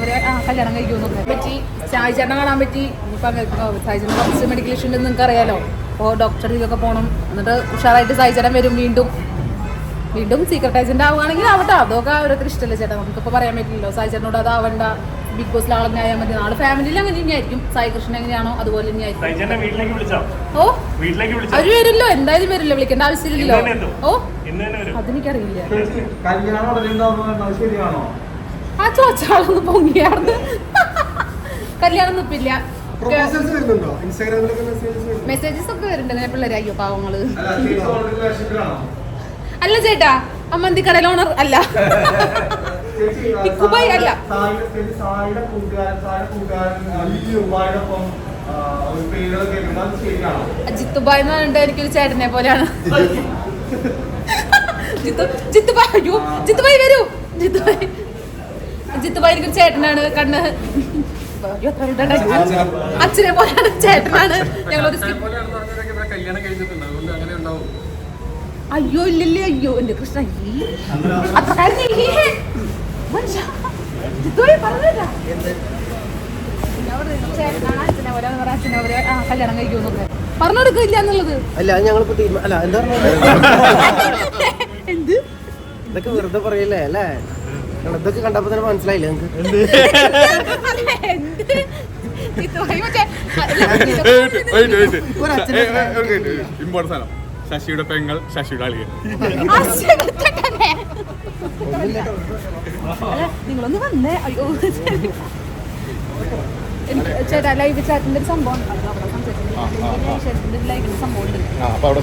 കല്യാണം കഴിക്കുമെന്നൊക്കെ പറ്റി സായി ചേട്ടനെ കാണാൻ പറ്റി. സായിച്ചേട്ടൻ സായി ചേട്ടൻ കുറച്ച് മെഡിക്കൽ ഇഷ്യൂ ഉണ്ടെന്ന് നിങ്ങൾക്ക് അറിയാലോ അപ്പോൾ ഡോക്ടറെ ഇതൊക്കെ പോകണം എന്നിട്ട് ഉഷാറായിട്ട് സായി ചേട്ടൻ വരും വീണ്ടും. വീണ്ടും സീക്രട്ട് ഏജന്റ് ആവുകയാണെങ്കിൽ ആവട്ടെ. അതൊക്കെ ഓരോരുത്തർ ഇഷ്ടമല്ലേ ചേട്ടാ. നമുക്കിപ്പോൾ പറയാൻ പറ്റില്ലല്ലോ. സായി ചേട്ടനോട് അതാവണ്ട ബിഗ് ബോസിൽ ആളെന്നെ ആയാൽ മതി. നാളെ ഫാമിലിയിൽ അങ്ങനെ തന്നെയായിരിക്കും. സായി കൃഷ്ണൻ എങ്ങനെയാണോ അതുപോലെ തന്നെയായിരിക്കും. സൈജന്റെ വീട്ടിലേക്ക് വിളിച്ചോ? ഓ? വീട്ടിലേക്ക് വിളിച്ചോ? അവർ വരില്ലോ. എന്തായാലും വരില്ല. വിളിക്കേണ്ട ആവശ്യമില്ലല്ലോ. ഓ? അതെനിക്കറിയില്ല. ആ ചോച്ചാളൊന്ന് പൊങ്ങിയാർന്ന്. കല്യാണം നിപ്പില്ല. മെസ്സേജസ് മെസ്സേജസ് ഒക്കെ വരുന്നുണ്ട് അങ്ങനെ പിള്ളേരെ അയ്യോ പാവങ്ങൾ. അല്ല ചേട്ടാ അമ്മന്തി കടയിൽ ഓണർ അല്ല. അല്ല. ജിത്തുബായ് എന്ന് പറഞ്ഞിട്ട് എനിക്കൊരു ചേട്ടനെ പോലെയാണ്. ജിത്തു ജിത്തുബായ് അയ്യോ ജിത്തുബായ് വരൂ. ജിത്തുബായ് ജിത്തുബായ് ഭയങ്കര ചേട്ടനാണ് കണ്ണ്. അച്ഛനെ പോലെയാണ് ചേട്ടനാണ്. ഞങ്ങളൊരു അയ്യോ ഇല്ലല്ലേ അയ്യോ എന്റെ കൃഷ്ണ കല്യാണം കഴിക്കുമെന്നൊക്കെ പറഞ്ഞു കൊടുക്കില്ല എന്നുള്ളത്. അല്ല ഞങ്ങളിപ്പോ അല്ല എന്താ എന്ത്? ഇതൊക്കെ വെറുതെ പറയല്ലേ അല്ലേ? ഇതൊക്കെ കണ്ടപ്പോ തന്നെ മനസ്സിലായില്ലേ അച്ഛനെ ഇമ്പോർട്ടൻസ് സാധനം ശശിയുടെ പെങ്ങൾ ശശിയുടെ അളിയൻ. നിങ്ങളൊന്ന് വന്നേ. അയ്യോ. എനിക്ക് ചേട്ടാ ലൈവ് ചാറ്റിന്റെ ഒരു സംഭവം. എനിക്ക് ലൈവിന്റെ സംഭവം ഉണ്ട്. ആ അപ്പൊ അവിടെ